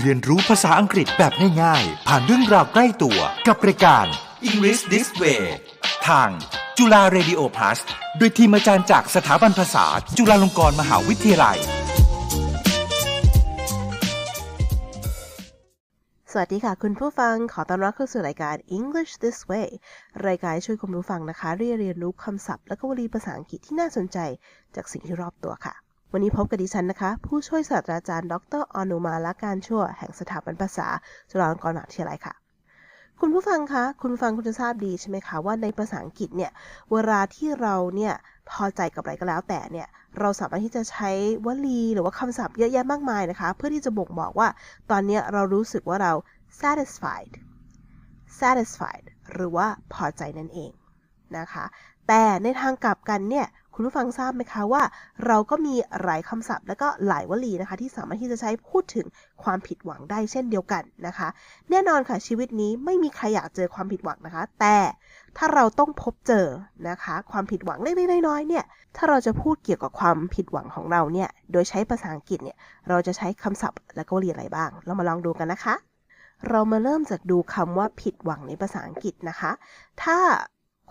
เรียนรู้ภาษาอังกฤษแบบง่ายๆ ผ่านเรื่องราวใกล้ตัวกับรายการ English This Way ทางจุฬา Radio Plus โดยทีมอาจารย์จากสถาบันภาษา จุฬาลงกรณ์มหาวิทยาลัย สวัสดีค่ะคุณผู้ฟังขอต้อนรับเข้าสู่รายการ English This Way รายการช่วยคุณผู้ฟังนะคะเรียนเรียนรู้คำศัพท์และก็วลีภาษาอังกฤษที่น่าสนใจจากสิ่งที่รอบตัวค่ะ วันนี้พบกับดิฉันนะคะ ผู้ช่วยศาสตราจารย์ ดรอนุมาละการชั่ว แห่งสถาบันภาษา จุฬาลงกรณ์มหาวิทยาลัยค่ะ คุณผู้ฟังคะ คุณผู้ฟังคุณจะทราบดีใช่ไหมคะว่าในภาษาอังกฤษเนี่ย เวลาที่เราเนี่ยพอใจกับอะไรก็แล้วแต่เนี่ย เราสามารถที่จะใช้วลีหรือว่าคำศัพท์เยอะแยะมากมายนะคะ เพื่อที่จะบ่งบอกว่า ตอนนี้เรารู้สึกว่าเรา satisfied satisfied หรือว่าพอใจนั่นเองนะคะ แต่ในทางกลับกันเนี่ย คุณผู้ฟังทราบไหมคะว่า เราก็มีหลายคำศัพท์ และก็หลายวลีนะคะ ที่สามารถที่จะใช้พูดถึงความผิดหวังได้เช่นเดียวกันนะคะ แน่นอนค่ะชีวิตนี้ไม่มีใครอยากเจอความผิดหวังนะคะ แต่ถ้าเราต้องพบเจอนะคะ ความผิดหวังเล็กๆน้อยๆเนี่ยถ้าเราจะพูดเกี่ยวกับความผิดหวังของเราเนี่ยโดยใช้ภาษาอังกฤษเนี่ยเราจะใช้คำศัพท์ และก็วลีอะไรบ้าง เรามาลองดูกันนะคะ เรามาเริ่มจากดูคำว่าผิดหวังในภาษาอังกฤษนะคะ ถ้า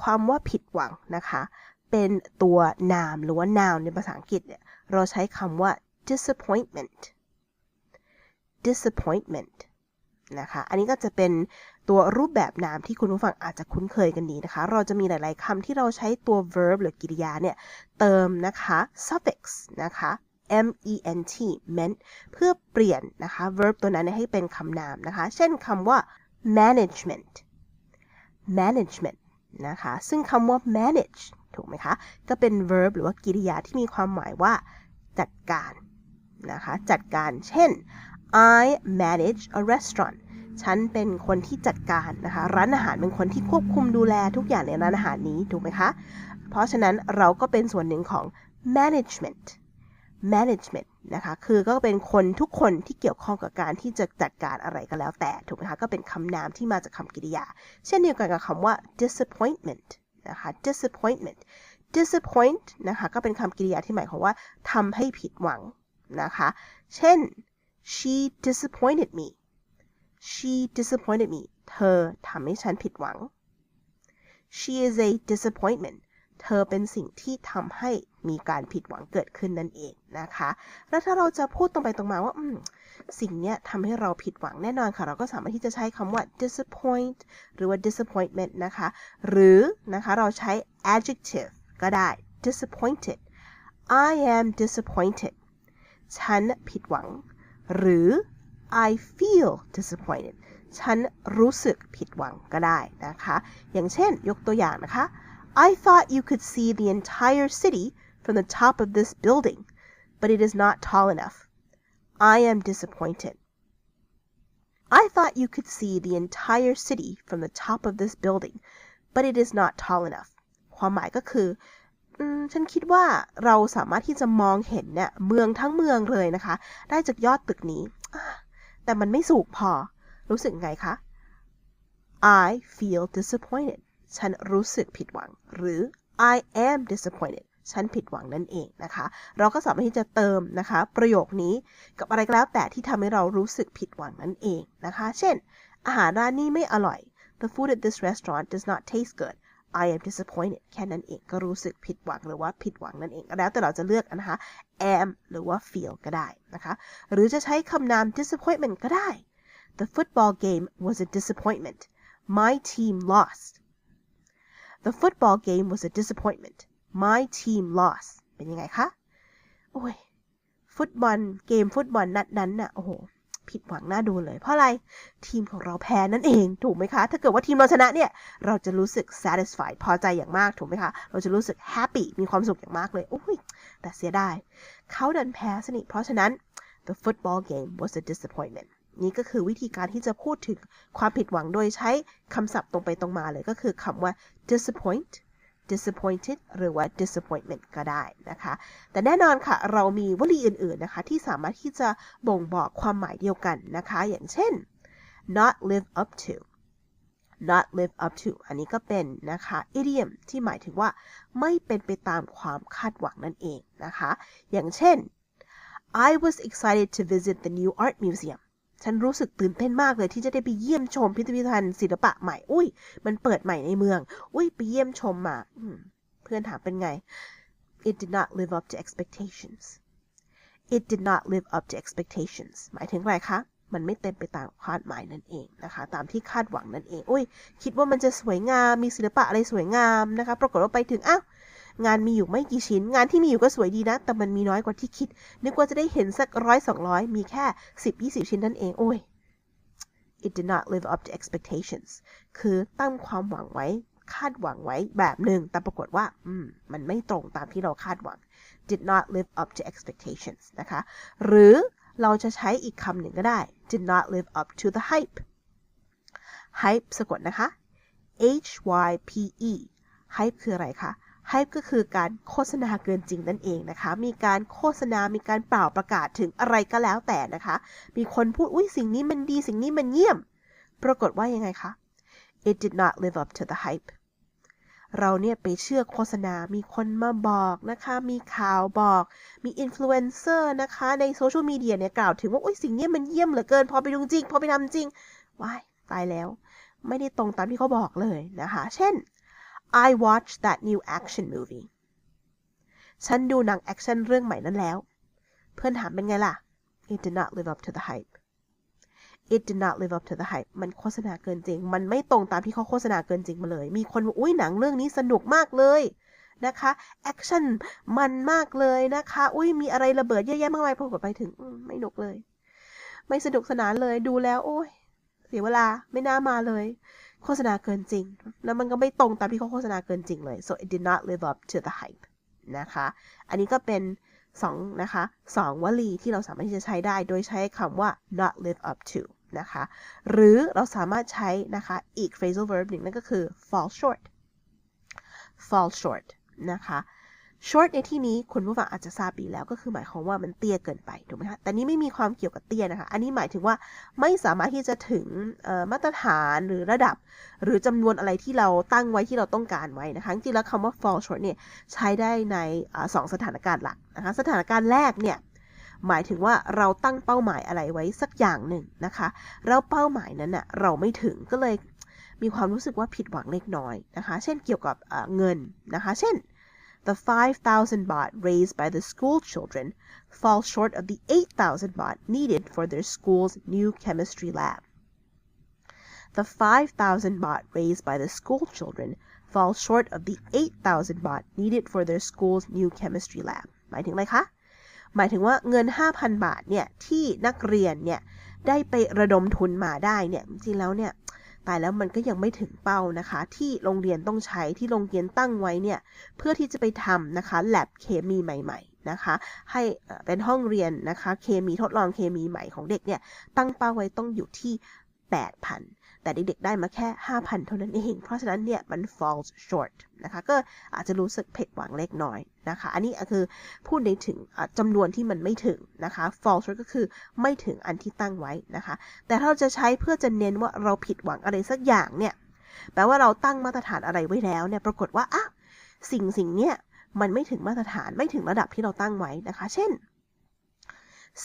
ความว่าผิดหวังนะคะ เป็นตัวนามหรือว่า noun ในภาษาอังกฤษเนี่ยเราใช้คำว่า disappointment disappointment นะคะ อันนี้ก็จะเป็นตัวรูปแบบนามที่คุณผู้ฟังอาจจะคุ้นเคยกันดีนะคะ เราจะมีหลาย ๆคำที่เราใช้ตัว verb หรือ กริยาเนี่ย เติมนะคะ suffix นะคะ ment ment เพื่อเปลี่ยนนะคะ verb ตัวนั้นให้เป็นคำนามนะคะ เช่นคำว่า management management นะคะ ซึ่งคำว่า manage ถูกไหมคะ ก็เป็น verb หรือว่ากริยาที่มีความหมายว่าจัดการนะคะ จัดการ เช่น I manage a restaurant ฉันเป็นคนที่จัดการนะคะ ร้านอาหารเป็นคนที่ควบคุมดูแลทุกอย่างในร้านอาหารนี้ ถูกไหมคะ เพราะฉะนั้นเราก็เป็นส่วนหนึ่งของ management management นะคะ คือก็เป็นคนทุกคนที่เกี่ยวข้องกับการที่จะจัดการอะไรก็แล้วแต่ถูกไหมคะ ก็เป็นคำนามที่มาจากคำกริยา เช่นเดียวกันกับคำว่า disappointment นะคะ disappointment disappoint นะคะก็เป็นคำกริยาที่หมายความว่าทำให้ผิดหวังนะคะ เช่น she disappointed me she disappointed me เธอทำให้ฉันผิดหวัง she is a disappointment เธอเป็นสิ่งที่ทำให้มีการผิดหวังเกิดขึ้นนั่นเองนะคะ แล้วถ้าเราจะพูดตรงไปตรงมาว่าสิ่งนี้ทำให้เราผิดหวังแน่นอนค่ะ เราก็สามารถที่จะใช้คำว่า disappoint หรือว่า disappointment นะคะ หรือนะคะเราใช้ adjective ก็ได้ disappointed I am disappointed ฉันผิดหวัง หรือ I feel disappointed ฉันรู้สึกผิดหวังก็ได้นะคะ อย่างเช่นยกตัวอย่างนะคะ I thought you could see the entire city from the top of this building, but it is not tall enough. I am disappointed. I thought you could see the entire city from the top of this building, but it is not tall enough. ความหมายก็คืออืมฉันคิดว่าเราสามารถที่จะมองเห็นเนี่ยเมืองทั้งเมืองเลยนะคะ ได้จากยอดตึกนี้อ่าแต่มันไม่สูงพอ รู้สึกไงคะ I feel disappointed ฉันรู้สึกผิดหวัง หรือ I am disappointed ฉันผิดหวังนั่นเองนะคะ เราก็สามารถที่จะเติมนะคะ ประโยคนี้กับอะไรก็แล้วแต่ที่ทำให้เรารู้สึกผิดหวังนั่นเองนะคะ เช่น อาหารร้านนี้ไม่อร่อย The food at this restaurant does not taste good I am disappointed แค่นั้นเองก็รู้สึกผิดหวังหรือว่าผิดหวังนั่นเองก็แล้วแต่เราจะเลือกนะคะ am หรือว่า feel ก็ได้นะคะ หรือจะใช้คำนาม disappointment ก็ได้ The football game was a disappointment My team lost The football game was a disappointment My team lost เป็นยังไงคะ โอ้ย ฟุตบอลเกมฟุตบอลนัดนั้นน่ะ โอ้โห ผิดหวังน่าดูเลย เพราะอะไร ทีมของเราแพ้นั่นเอง ถูกไหมคะ ถ้าเกิดว่าทีมเราชนะเนี่ย เราจะรู้สึก satisfied พอใจอย่างมาก ถูกไหมคะ เราจะรู้สึก happy มีความสุขอย่างมากเลย โอ้ย แต่เสียดาย เขาดันแพ้สนิทเพราะฉะนั้น the football game was a disappointment นี่ก็คือวิธีการที่จะพูดถึงความผิดหวังโดยใช้คำศัพท์ตรงไปตรงมาเลยก็คือคำว่า disappoint disappointed หรือว่า disappointment ก็ได้นะคะ แต่แน่นอนค่ะ เรามีวลีอื่นๆนะคะ ที่สามารถที่จะบ่งบอกความหมายเดียวกันนะคะ อย่างเช่น not live up to not live up to อันนี้ก็เป็นนะคะ idiom ที่หมายถึงว่าไม่เป็นไปตามความคาดหวังนั่นเองนะคะ อย่างเช่น I was excited to visit the new art museum ฉันรู้สึกตื่นเต้นมากเลยที่จะได้ไปเยี่ยมชมพิพิธภัณฑ์ศิลปะใหม่ อุ้ย มันเปิดใหม่ในเมือง อุ้ย ไปเยี่ยมชมมาเพื่อนถามเป็นไง it did not live up to expectations it did not live up to expectations หมายถึงอะไรคะ มันไม่เต็มไปตามคาดหมายนั่นเองนะคะ ตามที่คาดหวังนั่นเอง อุ้ย คิดว่ามันจะสวยงาม มีศิลปะอะไรสวยงามนะคะ ปรากฏว่าไปถึง อ้าว งานมีอยู่ไม่กี่ชิ้น งานที่มีอยู่ก็สวยดีนะ แต่มันมีน้อยกว่าที่คิด นึกว่าจะได้เห็นสักร้อยสองร้อยมีแค่สิบยี่สิบชิ้นนั่นเอง โอ้ย it did not live up to expectations คือตั้งความหวังไว้ คาดหวังไว้แบบหนึ่ง แต่ปรากฏว่า อืม มันไม่ตรงตามที่เราคาดหวัง did not live up to expectations นะคะ หรือเราจะใช้อีกคำหนึ่งก็ได้ did not live up to the hype hype สะกดนะคะ h y p e hype คืออะไรคะ hype ก็คือการโฆษณาเกินจริงนั่นเองนะคะ มีการโฆษณา มีการเปล่าประกาศถึงอะไรก็แล้วแต่นะคะ มีคนพูด อุ้ยสิ่งนี้มันดี สิ่งนี้มันเยี่ยม ปรากฏว่ายังไงคะ it did not live up to the hype เราเนี่ยไปเชื่อโฆษณา มีคนมาบอกนะคะ มีข่าวบอก มีอินฟลูเอนเซอร์นะคะ ในโซเชียลมีเดียเนี่ยกล่าวถึงว่า อุ้ยสิ่งนี้มันเยี่ยมเหลือเกิน พอไปดูจริง พอไปทำจริง ว้าย ตายแล้ว ไม่ได้ตรงตามที่เขาบอกเลยนะคะ เช่น I watched that new action movie ฉันดูหนังแอคชั่นเรื่องใหม่นั้นแล้ว เพื่อนถามเป็นไงล่ะ It did not live up to the hype It did not live up to the hype มันโฆษณาเกินจริง มันไม่ตรงตามที่เขาโฆษณาเกินจริงมาเลย มีคนบอกอุ้ยหนังเรื่องนี้สนุกมากเลยนะคะแอคชั่นมันมากเลยนะคะ อุ้ยมีอะไรระเบิดเยอะแยะมากมายพอกดไปถึงไม่หนุกเลย ไม่สนุกสนานเลยดูแล้ว โอ้ยเสียเวลาไม่น่ามาเลย โฆษณาเกินจริง แล้วมันก็ไม่ตรงตามที่เขาโฆษณาเกินจริงเลย so it did not live up to the hype นะคะ อันนี้ก็เป็นสองนะคะสองวลีที่เราสามารถที่จะใช้ได้โดยใช้คำว่า not live up to นะคะ หรือเราสามารถใช้นะคะอีก phrasal verb หนึ่งนั่นก็คือ fall short fall short นะคะ short ในที่นี้คุณผู้ฟังอาจจะทราบดีแล้วก็คือหมายความว่ามันเตี้ยเกินไปถูกไหมคะแต่นี้ไม่มีความเกี่ยวกับเตี้ยนะคะ อันนี้หมายถึงว่าไม่สามารถที่จะถึงมาตรฐานหรือระดับ หรือจำนวนอะไรที่เราตั้งไว้ที่เราต้องการไว้นะคะจริงแล้วคำว่า fall short เนี่ยใช้ได้ในอสองสถานการณ์หลักนะคะสถานการณ์แรกเนี่ยหมายถึงว่าเราตั้งเป้าหมายอะไรไว้สักอย่างหนึ่งนะคะแล้วเป้าหมายนั้นน่ะเราไม่ถึงก็เลยมีความรู้สึกว่าผิดหวังเล็กน้อยนะคะ เช่นเกี่ยวกับเงินนะคะ เช่น The 5,000 baht raised by the school children falls short of the 8,000 baht needed for their school's new chemistry lab. The 5,000 baht raised by the school children falls short of the 8,000 baht needed for their school's new chemistry lab. หมายถึงอะไรคะ หมายถึงว่าเงิน 5,000 บาทเนี่ยที่นักเรียนเนี่ยได้ไประดมทุนมาได้เนี่ยจริงๆแล้วเนี่ย ตายแล้วมันก็ยังไม่ถึงเป้านะคะ ที่โรงเรียนต้องใช้ที่โรงเรียนตั้งไว้เนี่ยเพื่อที่จะไปทำนะคะแลบเคมีใหม่ ๆนะคะ ให้เป็นห้องเรียนนะคะเคมีทดลองเคมีใหม่ของเด็กเนี่ยตั้งเป้าไว้ต้องอยู่ที่ 8,000 แต่เด็กๆได้มาแค่ 5,000 เท่านั้นเอง เพราะฉะนั้นเนี่ยมัน falls short นะคะ ก็อาจจะรู้สึกผิดหวังเล็กน้อยนะคะ อันนี้คือพูดในถึงจำนวนที่มันไม่ถึงนะคะ falls short ก็คือไม่ถึงอันที่ตั้งไว้นะคะ แต่ถ้าเราจะใช้เพื่อจะเน้นว่าเราผิดหวังอะไรสักอย่างเนี่ยแปลว่าเราตั้งมาตรฐานอะไรไว้แล้วเนี่ย ปรากฏว่าอ้าวสิ่งสิ่งเนี้ยมันไม่ถึงมาตรฐานไม่ถึงระดับที่เราตั้งไว้นะคะ เช่น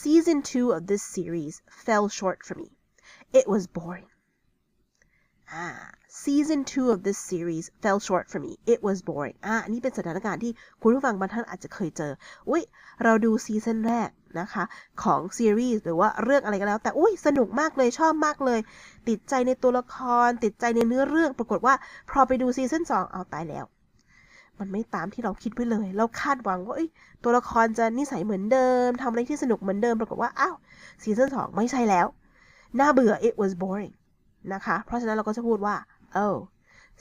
season 2 of this series fell short for me it was boring ah season 2 of this series fell short for me it was boring อ่าอันนี้เป็นสถานการณ์ที่คุณผู้ฟังบางท่านอาจจะเคยเจอ อุ้ยเราดูซีซั่นแรกนะคะ ของซีรีส์หรือว่าเรื่องอะไรก็แล้ว แต่อุ้ยสนุกมากเลยชอบมากเลย ติดใจในตัวละคร ติดใจในเนื้อเรื่อง ปรากฏว่าพอไปดูซีซั่น2เอาตายแล้ว มันไม่ตามที่เราคิดไว้เลย เราคาดหวังว่าตัวละครจะนิสัยเหมือนเดิมทำอะไรที่สนุกเหมือนเดิม ปรากฏว่าอ้าวซีซั่น2ไม่ใช่แล้ว น่าเบื่อ it was boring นะคะ เพราะฉะนั้นเราก็จะพูดว่า oh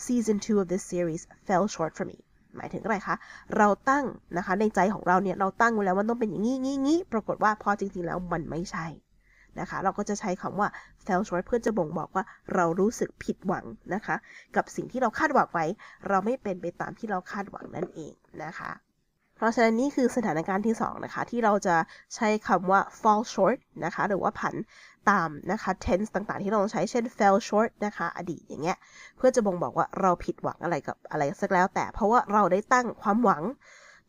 season 2 of this series fell short for me หมายถึงอะไรคะ เราตั้งนะคะในใจของเราเนี่ย เราตั้งไว้แล้วว่าต้องเป็นอย่างนี้งี้งี้ปรากฏว่าพอจริงๆแล้วมันไม่ใช่นะคะ เราก็จะใช้คำว่า fell short เพื่อจะบ่งบอกว่าเรารู้สึกผิดหวังนะคะ กับสิ่งที่เราคาดหวังไว้ เราไม่เป็นไปตามที่เราคาดหวังนั่นเองนะคะ เพราะฉะนั้นนี่คือสถานการณ์ที่2นะคะที่เราจะใช้คำว่า fall short นะคะหรือว่าผัน ตามนะคะ tense ต่างๆ ที่เราใช้เช่น fell short นะคะ อดีตอย่างเงี้ย เพื่อจะบ่งบอกว่าเราผิดหวังอะไรกับอะไรสักแล้ว แต่เพราะว่าเราได้ตั้งความหวัง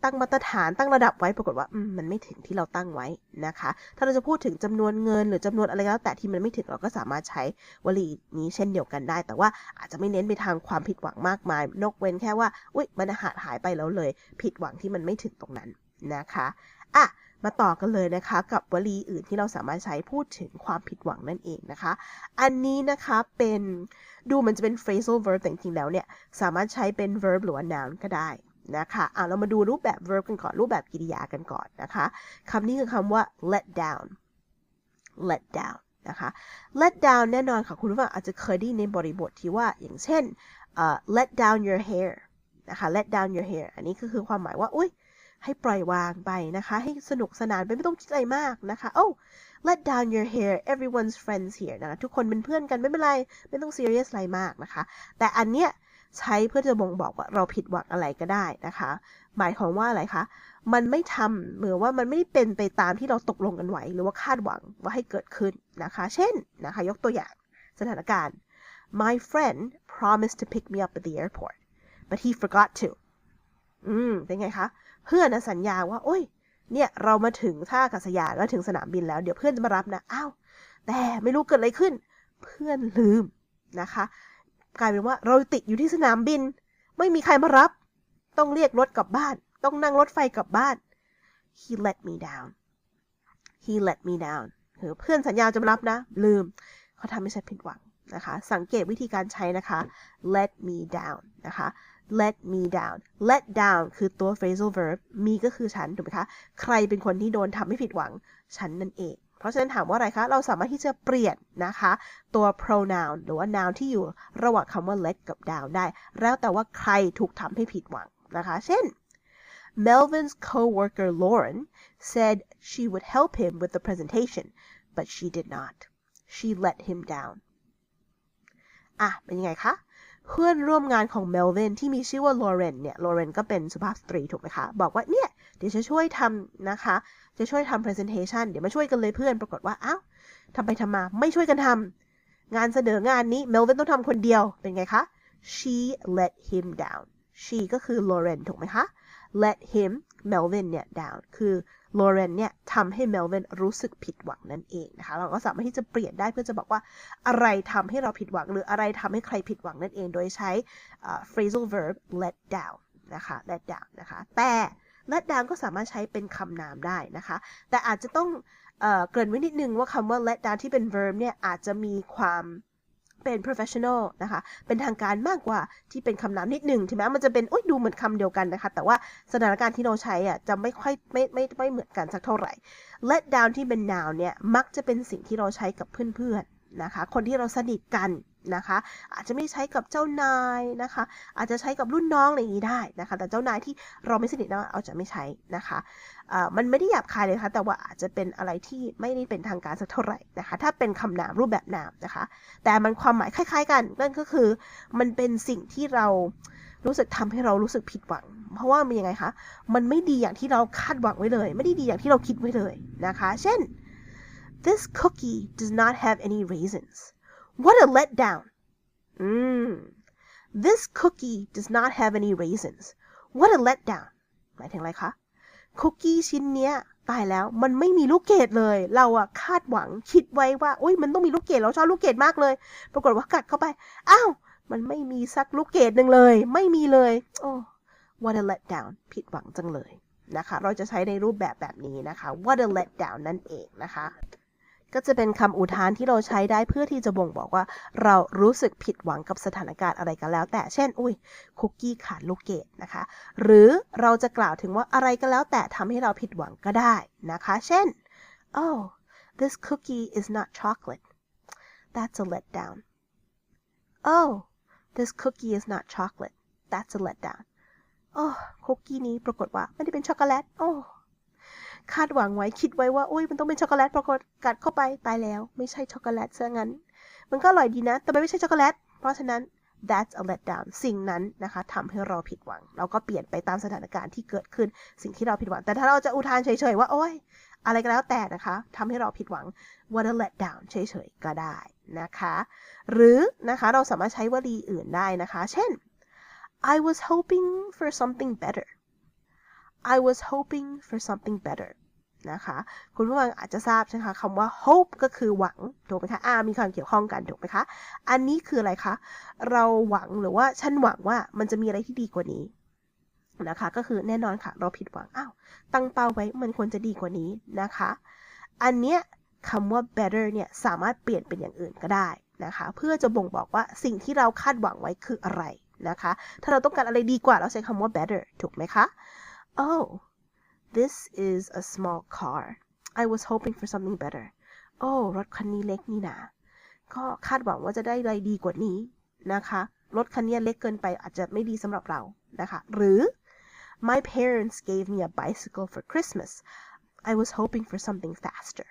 ตั้งมาตรฐานตั้งระดับไว้ปรากฏว่ามันไม่ถึงที่เราตั้งไว้นะคะ ถ้าเราจะพูดถึงจำนวนเงิน หรือจำนวนอะไรก็แล้ว แต่ที่มันไม่ถึงเราก็สามารถใช้วลีนี้เช่นเดียวกันได้ แต่ว่าอาจจะไม่เน้นไปทางความผิดหวังมากมาย นกเว้นแค่ว่าอุ้ยมันหายหายไปแล้วเลย ผิดหวังที่มันไม่ถึงตรงนั้นนะคะอะ มาต่อกันเลยนะคะ กับวลีอื่นที่เราสามารถใช้พูดถึงความผิดหวังนั่นเองนะคะ อันนี้นะคะเป็นดูมันจะเป็น phrasal verb แต่จริงๆแล้วเนี่ย สามารถใช้เป็น verb หรือว่า noun ก็ได้นะคะอะเรามาดูรูปแบบ verb กันก่อน รูปแบบกริยากันก่อนนะคะคำนี้คือคำว่า let down let down นะคะ let down แน่นอนค่ะ คุณผู้ฟังอาจจะเคยได้ยินในบริบทที่ว่า อย่างเช่นเอ่อ let down your hair นะคะ let down your hair อันนี้ก็คือความหมายว่า อุ้ย ให้ปล่อยวางไปนะคะ ให้สนุกสนานไปไม่ต้องคิดอะไรมากนะคะ oh let down your hair everyone's friends here นะคะทุกคนเป็นเพื่อนกันไม่เป็นไร ไม่ต้อง serious อะไรมากนะคะ แต่อันเนี้ยใช้เพื่อจะบ่งบอกว่าเราผิดหวังอะไรก็ได้นะคะ หมายความว่าอะไรคะ มันไม่ทำเหมือนว่ามันไม่ได้เป็นไปตามที่เราตกลงกันไว้หรือว่าคาดหวังว่าให้เกิดขึ้นนะคะ เช่นนะคะ ยกตัวอย่างสถานการณ์ my friend promised to pick me up at the airport but he forgot to อืม เป็นไงคะ เพื่อนนะสัญญาว่าโอ้ย เนี่ยเรามาถึงท่าอากาศยานแล้วถึงสนามบินแล้ว เดี๋ยวเพื่อนจะมารับนะอ้าวแต่ไม่รู้เกิดอะไรขึ้น เพื่อนลืมนะคะ กลายเป็นว่าเราติดอยู่ที่สนามบิน ไม่มีใครมารับ ต้องเรียกรถกลับบ้าน ต้องนั่งรถไฟกลับบ้าน he let me down he let me down คือเพื่อนสัญญาจะมารับนะ ลืม เขาทำให้ฉันผิดหวังนะคะ สังเกตวิธีการใช้นะคะ let me down นะคะ let me down let down คือตัว phrasal verb me ก็คือฉัน ถูกไหมคะ ใครเป็นคนที่โดนทำให้ผิดหวัง ฉันนั่นเอง เพราะฉะนั้นถามว่าอะไรคะ เราสามารถที่จะเปลี่ยนนะคะ ตัว pronoun หรือว่า noun ที่อยู่ระหว่างคำว่า let กับ down ได้ แล้วแต่ว่าใครถูกทำให้ผิดหวังนะคะ เช่น Melvin's co-worker Lauren said she would help him with the presentation but she did not she let him down อะ เป็นยังไงคะ เพื่อนร่วมงานของเมลวินที่มีชื่อว่าลอเรนเนี่ยลอเรนก็เป็นสุภาพสตรีถูกไหมคะ บอกว่าเนี่ย เดี๋ยวจะช่วยทำนะคะ จะช่วยทำ presentation เดี๋ยวมาช่วยกันเลยเพื่อน ปรากฏว่าอ้าวทำไปทำมาไม่ช่วยกันทำงานเสนองานนี้เมลวินต้องทำคนเดียวเป็นไงคะ she let him down she ก็คือลอเรนถูกไหมคะ let him Melvin เนี่ย down คือ Lauren เนี่ยทำให้ Melvin รู้สึกผิดหวังนั่นเองนะคะ เราก็สามารถที่จะเปลี่ยนได้เพื่อจะบอกว่าอะไรทำให้เราผิดหวัง หรืออะไรทำให้ใครผิดหวังนั่นเอง โดยใช้ phrasal verb let down นะคะ let down นะคะ แต่ let down ก็สามารถใช้เป็นคำนามได้นะคะ แต่อาจจะต้องเอเกริ่นไว้นิดนึงว่าคำว่า let down ที่เป็น verb เนี่ยอาจจะมีความ เป็น professional นะคะ เป็นทางการมากกว่าที่เป็นคำนามนิดหนึ่งถึงแม้มันจะเป็นอุ้ยดูเหมือนคำเดียวกันนะคะ แต่ว่าสถานการณ์ที่เราใช้อะจะไม่ค่อยไม่ไม่ไม่เหมือนกันสักเท่าไหร่ let down ที่เป็น noun เนี่ย มักจะเป็นสิ่งที่เราใช้กับเพื่อนๆนะคะ คนที่เราสนิทกัน นะคะ อาจจะไม่ใช้กับเจ้านายนะคะ อาจจะใช้กับรุ่นน้องอะไรอย่างนี้ได้นะคะ แต่เจ้านายที่เราไม่สนิทนะเอาจะไม่ใช้นะคะอ่ามันไม่ได้หยาบคายเลยนะคะแต่ว่าอาจจะเป็นอะไรที่ไม่ได้เป็นทางการสักเท่าไหร่นะคะ ถ้าเป็นคำนามรูปแบบนามนะคะ แต่มันความหมายคล้าย ๆ กันนั่นก็คือ มันเป็นสิ่งที่เรารู้สึกทำให้เรารู้สึกผิดหวัง เพราะว่ามันยังไงคะมันไม่ดีอย่างที่เราคาดหวังไว้เลย ไม่ได้ดีอย่างที่เราคิดไว้เลยนะคะ เช่น this cookie does not have any raisins what a letdown อืม this cookie does not have any raisins what a letdown หมายถึงอะไรคะ คุกกี้ชิ้นเนี้ยตายแล้วมันไม่มีลูกเกดเลย เราอะคาดหวังคิดไว้ว่าโอ้ยมันต้องมีลูกเกดเราชอบลูกเกดมากเลย ปรากฏว่ากัดเข้าไป อ้าว มันไม่มีสักลูกเกดหนึ่งเลย ไม่มีเลย โอ้ what a letdown ผิดหวังจังเลยนะคะ เราจะใช้ในรูปแบบแบบนี้นะคะ what a letdown นั่นเองนะคะ ก็จะเป็นคำอุทานที่เราใช้ได้เพื่อที่จะบ่งบอกว่า เรารู้สึกผิดหวังกับสถานการณ์อะไรกันแล้ว แต่เช่น อุ้ยคุกกี้ขาดลูกเกดนะคะ หรือเราจะกล่าวถึงว่าอะไรก็แล้ว แต่ทำให้เราผิดหวังก็ได้นะคะ เช่น oh this cookie is not chocolate that's a letdown oh this cookie is not chocolate that's a letdown โอ้คุกกี้นี้ปรากฏว่าไม่ได้เป็นช็อกโกแลตโอ้ คาดหวังไว้คิดไว้ว่าอุ้ยมันต้องเป็นช็อกโกแลตปรากฏกัดเข้าไปตายแล้ว ไม่ใช่ช็อกโกแลตซะงั้น มันก็อร่อยดีนะ แต่ไม่ใช่ช็อกโกแลตเพราะฉะนั้น that's a letdown สิ่งนั้นนะคะทำให้เราผิดหวัง เราก็เปลี่ยนไปตามสถานการณ์ที่เกิดขึ้น สิ่งที่เราผิดหวัง แต่ถ้าเราจะอุทานเฉยๆว่าโอ้ยอะไรก็แล้วแต่นะคะทำให้เราผิดหวัง what a letdown เฉยๆก็ได้นะคะ หรือนะคะเราสามารถใช้วลีอื่นได้นะคะ เช่น I was hoping for something better I was hoping for something better นะคะ คุณผู้ฟังอาจจะทราบใช่ไหมคะคำว่า hope ก็คือหวัง ถูกไหมคะอามีความเกี่ยวข้องกันถูกไหมคะ อันนี้คืออะไรคะ เราหวังหรือว่าฉันหวังว่ามันจะมีอะไรที่ดีกว่านี้นะคะ ก็คือแน่นอนค่ะ เราผิดหวัง อ้าว ตั้งเป้าไว้มันควรจะดีกว่านี้นะคะ อันเนี้ยคำว่า better เนี่ยสามารถเปลี่ยนเป็นอย่างอื่นก็ได้นะคะ เพื่อจะบ่งบอกว่าสิ่งที่เราคาดหวังไว้คืออะไรนะคะ ถ้าเราต้องการอะไรดีกว่าเราใช้คำว่า better ถูกไหมคะ oh this is a small car I was hoping for something better โอ้รถคันนี้เล็กนี่นะ ก็คาดหวังว่าจะได้อะไรดีกว่านี้นะคะ รถคันนี้เล็กเกินไปอาจจะไม่ดีสำหรับเรานะคะ หรือ My parents gave me a bicycle for Christmas I was hoping for something faster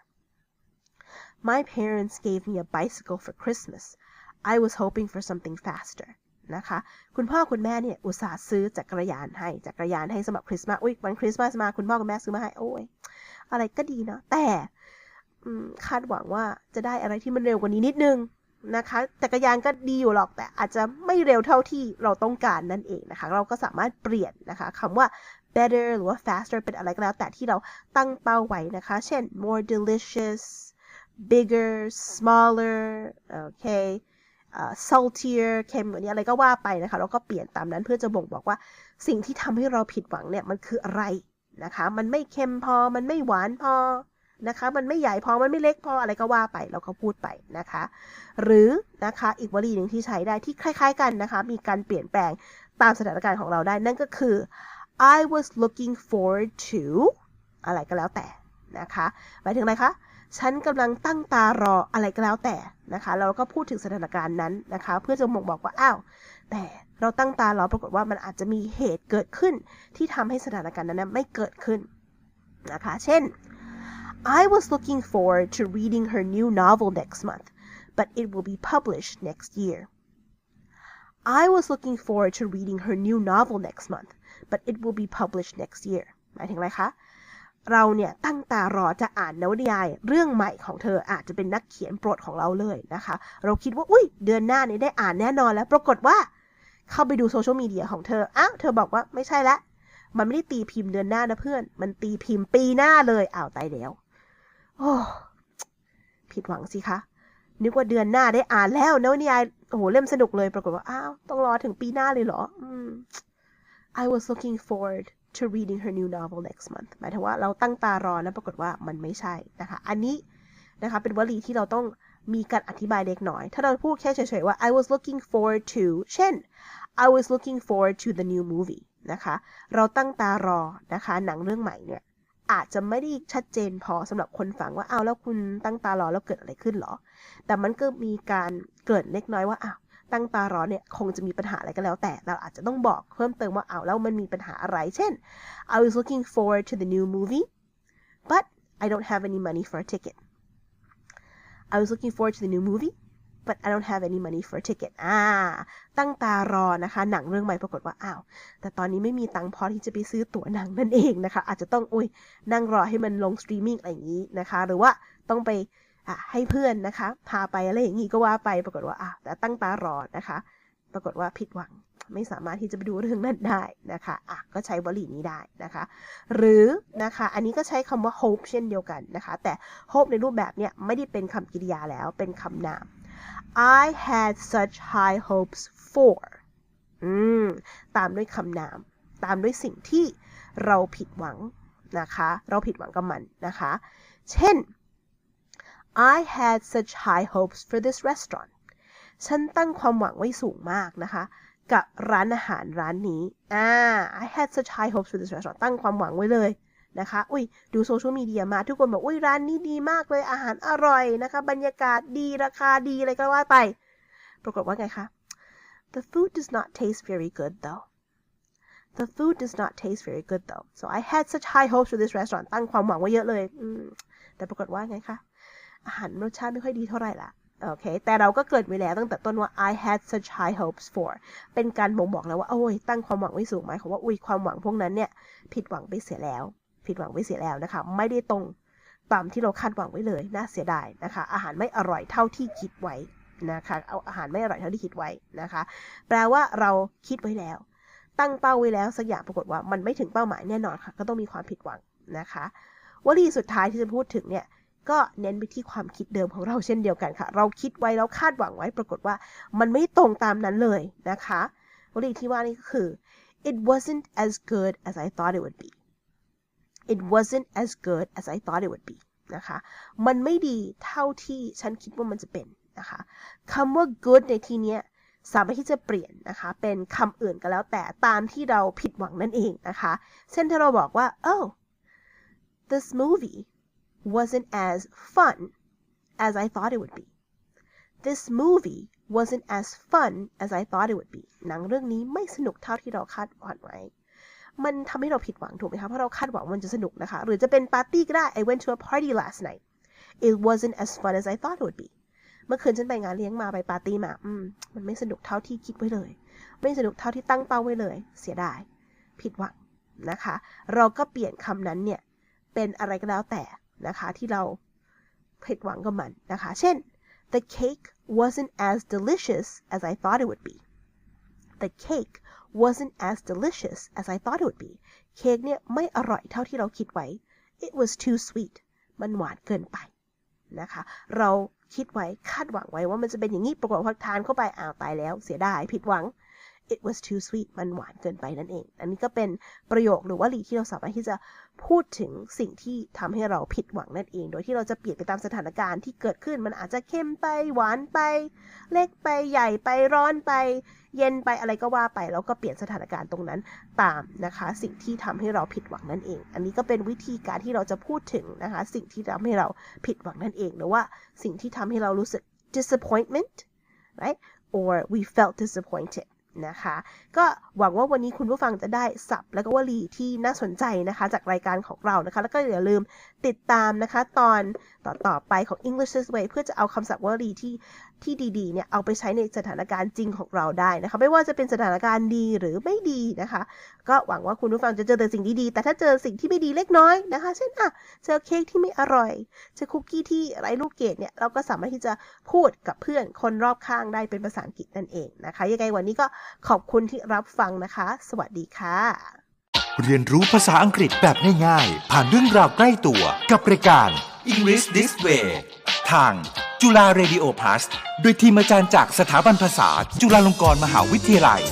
My parents gave me a bicycle for Christmas I was hoping for something faster นะคะ คุณพ่อคุณแม่เนี่ยอุตส่าห์ซื้อจักรยานให้จักรยานให้สำหรับคริสต์มาสอุ้ยวันคริสต์มาสมาคุณพ่อคุณแม่ซื้อมาให้โอ้ยอะไรก็ดีเนาะแต่คาดหวังว่าจะได้อะไรที่มันเร็วกว่านี้นิดนึงนะคะจักรยานก็ดีอยู่หรอกแต่อาจจะไม่เร็วเท่าที่เราต้องการนั่นเองนะคะ เราก็สามารถเปลี่ยนนะคะคำว่า better หรือว่า faster เป็นอะไรก็แล้ว แต่ที่เราตั้งเป้าไว้นะคะ เช่น more delicious bigger smaller โอเค uh, saltier เค็มกว่านี้อะไรก็ว่าไปนะคะเราก็เปลี่ยนตามนั้นเพื่อจะบ่งบอกว่าสิ่งที่ทำให้เราผิดหวังเนี่ยมันคืออะไรนะคะ มันไม่เค็มพอมันไม่หวานพอนะคะ มันไม่ใหญ่พอมันไม่เล็กพออะไรก็ว่าไปเราก็พูดไปนะคะ หรือนะคะอีกวลีหนึ่งที่ใช้ได้ที่คล้าย ๆ กันนะคะ มีการเปลี่ยนแปลงตามสถานการณ์ของเราได้นั่นก็คือ I was looking forward to อะไรก็แล้วแต่นะคะหมายถึงอะไรคะ ฉันกำลังตั้งตารออะไรก็แล้วแต่นะคะ เราก็พูดถึงสถานการณ์นั้นนะคะ เพื่อจะบ่งบอกว่าอ้าวแต่เราตั้งตารอปรากฏว่ามันอาจจะมีเหตุเกิดขึ้น ที่ทำให้สถานการณ์นั้นไม่เกิดขึ้นนะคะ เช่น I was looking forward to reading her new novel next month but it will be published next year I was looking forward to reading her new novel next month but it will be published next year หมายถึงอะไรคะ เราเนี่ยตั้งตารอจะอ่านนวนิยาย เรื่องใหม่ของเธออาจจะเป็นนักเขียนโปรดของเราเลยนะคะ เราคิดว่าอุ้ยเดือนหน้าเนี่ยได้อ่านแน่นอนแล้ว ปรากฏว่า เข้าไปดูโซเชียลมีเดียของเธออ้าวเธอบอกว่าไม่ใช่ละ มันไม่ได้ตีพิมพ์เดือนหน้านะเพื่อน มันตีพิมพ์ปีหน้าเลยอ้าวตายแล้วโอ้ผิดหวังสิคะนึกว่าเดือนหน้าได้อ่านแล้วนวนิยายโอ้โหเล่มสนุกเลย ปรากฏว่าอ้าวต้องรอถึงปีหน้าเลยเหรออืม I was looking forward to reading her new novel next month หมายถึงว่าเราตั้งตารอแล้วปรากฏว่ามันไม่ใช่นะคะ อันนี้นะคะเป็นวลีที่เราต้องมีการอธิบายเล็กน้อย ถ้าเราพูดแค่เฉยๆว่า I was looking forward to เช่น I was looking forward to the new movie นะคะ เราตั้งตารอนะคะหนังเรื่องใหม่เนี่ยอาจจะไม่ได้ชัดเจนพอสำหรับคนฟังว่าอ้าวแล้วคุณตั้งตารอแล้วเกิดอะไรขึ้นหรอ แต่มันก็มีการเกิดเล็กน้อยว่าอ้าว ตั้งตารอเนี่ยคงจะมีปัญหาอะไรก็แล้ว แต่เราอาจจะต้องบอกเพิ่มเติมว่าอ้าวแล้วมันมีปัญหาอะไร เช่น I was looking forward to the new movie but I don't have any money for a ticket I was looking forward to the new movie but I don't have any money for a ticket อ่า ตั้งตารอนะคะ หนังเรื่องใหม่ปรากฏว่า อ้าว แต่ตอนนี้ไม่มีตังค์พอที่จะไปซื้อตั๋วหนังนั่นเองนะคะ อาจจะต้อง อุ้ย นั่งรอให้มันลงสตรีมมิ่งอะไรอย่างนี้นะคะ หรือว่าต้องไป อะให้เพื่อนนะคะ พาไปอะไรอย่างนี้ก็ว่าไป ปรากฏว่าอะแต่ตั้งตารอนะคะ ปรากฏว่าผิดหวังไม่สามารถที่จะไปดูเรื่องนั้นได้นะคะอะก็ใช้วลีนี้ได้นะคะ หรือนะคะ อันนี้ก็ใช้คำว่า hope เช่นเดียวกันนะคะ แต่ hope ในรูปแบบเนี้ยไม่ได้เป็นคำกริยาแล้ว เป็นคำนาม I had such high hopes for อืม ตามด้วยคำนาม ตามด้วยสิ่งที่เราผิดหวังนะคะ เราผิดหวังกับมันนะคะ เช่น I had such high hopes for this restaurant ฉันตั้งความหวังไว้สูงมากนะคะ กับร้านอาหารร้านนี้อ่า I had such high hopes for this restaurant ตั้งความหวังไว้เลยนะคะ อุ้ย ดูโซเชียลมีเดียมาทุกคนบอก อุ้ย ร้านนี้ดีมากเลย อาหารอร่อยนะคะ บรรยากาศดี ราคาดี อะไรก็ว่าไป ปรากฏว่าไงคะ The food does not taste very good though The food does not taste very good though so I had such high hopes for this restaurant ตั้งความหวังไว้เยอะเลยอืมแต่ปรากฏว่าไงคะ อาหารรสชาติไม่ค่อยดีเท่าไหร่ละโอเค แต่เราก็เกิดไว้แล้วตั้งแต่ต้นว่า I had such high hopes for เป็นการบ่งบอกแล้วว่า โอ้ย ตั้งความหวังไว้สูงไหมคำว่า อุ้ย ความหวังพวกนั้นเนี่ย ผิดหวังไปเสียแล้ว ผิดหวังไปเสียแล้วนะคะ ไม่ได้ตรงตามที่เราคาดหวังไว้เลย น่าเสียดายนะคะ อาหารไม่อร่อยเท่าที่คิดไว้นะคะ เอาอาหารไม่อร่อยเท่าที่คิดไว้นะคะ แปลว่าเราคิดไว้แล้ว ตั้งเป้าไว้แล้วสักอย่างปรากฏว่ามันไม่ถึงเป้าหมายแน่นอนค่ะ ก็ต้องมีความผิดหวังนะคะวลีสุดท้ายที่จะพูดถึงเนี่ย ก็เน้นไปที่ความคิดเดิมของเราเช่นเดียวกันค่ะ เราคิดไว้แล้วคาดหวังไว้ปรากฏว่า มันไม่ตรงตามนั้นเลยนะคะวลีที่ว่านี่ก็คือ it wasn't as good as I thought it would be it wasn't as good as I thought it would be นะคะ มันไม่ดีเท่าที่ฉันคิดว่ามันจะเป็นนะคะคำว่า good ในที่นี้สามารถที่จะเปลี่ยนนะคะ เป็นคำอื่นก็แล้วแต่ตามที่เราผิดหวังนั่นเองนะคะ เช่นถ้าเราบอกว่า oh this movie wasn't as fun as I thought it would be this movie wasn't as fun as I thought it would be หนังเรื่องนี้ไม่สนุกเท่าที่เราคาดหวังไว้ มันทำให้เราผิดหวังถูกไหมคะ เพราะเราคาดหวังมันจะสนุกนะคะ หรือจะเป็นปาร์ตี้ก็ได้ I went to a party last night it wasn't as fun as I thought it would be เมื่อคืนฉันไปงานเลี้ยงมาไปปาร์ตี้มา อืม มันไม่สนุกเท่าที่คิดไว้เลย ไม่สนุกเท่าที่ตั้งเป้าไว้เลย เสียดาย ผิดหวังนะคะ เราก็เปลี่ยนคำนั้นเนี่ย เป็นอะไรก็แล้วแต่ นะคะที่เราผิดหวังกับมันนะคะเช่น the cake wasn't as delicious as I thought it would be the cake wasn't as delicious as I thought it would be เค้กเนี่ยไม่อร่อยเท่าที่เราคิดไว้ it was too sweet มันหวานเกินไปนะคะ เราคิดไว้คาดหวังไว้ว่ามันจะเป็นอย่างนี้ปรากฏว่าพอทานเข้าไปอ้าวตายแล้ว เสียดายผิดหวัง it was too sweet มันหวานเกินไปนั่นเอง อันนี้ก็เป็นประโยคหรือว่าลีที่เราสามารถที่จะพูดถึงสิ่งที่ทำให้เราผิดหวังนั่นเอง โดยที่เราจะเปลี่ยนไปตามสถานการณ์ที่เกิดขึ้น มันอาจจะเค็มไปหวานไป เล็กไปใหญ่ไปร้อนไป เย็นไปอะไรก็ว่าไป แล้วก็เปลี่ยนสถานการณ์ตรงนั้นตามนะคะ สิ่งที่ทำให้เราผิดหวังนั่นเอง อันนี้ก็เป็นวิธีการที่เราจะพูดถึงนะคะ สิ่งที่ทำให้เราผิดหวังนั่นเอง หรือว่าสิ่งที่ทำให้เรารู้สึก disappointment right or we felt disappointed นะคะ ก็หวังว่าวันนี้คุณผู้ฟังจะได้สับและก็วลีที่น่าสนใจนะคะ จากรายการของเรานะคะ แล้วก็อย่าลืมติดตามนะคะตอนต่อต่อไปของ English This Way เพื่อจะเอาคำศัพท์วลีที่ที่ดีๆเนี่ยเอาไปใช้ในสถานการณ์จริงของเราได้นะคะ ไม่ว่าจะเป็นสถานการณ์ดีหรือไม่ดีนะคะ ก็หวังว่าคุณผู้ฟังจะเจอแต่สิ่งดีๆ แต่ถ้าเจอสิ่งที่ไม่ดีเล็กน้อยนะคะ เช่นอะเจอเค้กที่ไม่อร่อย เจอคุกกี้ที่ไร้ลูกเกดเนี่ยเราก็สามารถที่จะพูดกับเพื่อนคนรอบข้างได้เป็นภาษาอังกฤษนั่นเองนะคะยังไงวันนี้ก็ขอบคุณที่รับฟังนะคะ สวัสดีค่ะ เรียนรู้ภาษาอังกฤษแบบง่ายๆ ผ่านเรื่องราวใกล้ตัวกับรายการ English This Way ทางจุฬาเรดิโอพลัสโดยทีมอาจารย์จากสถาบันภาษาจุฬาลงกรณ์มหาวิทยาลัย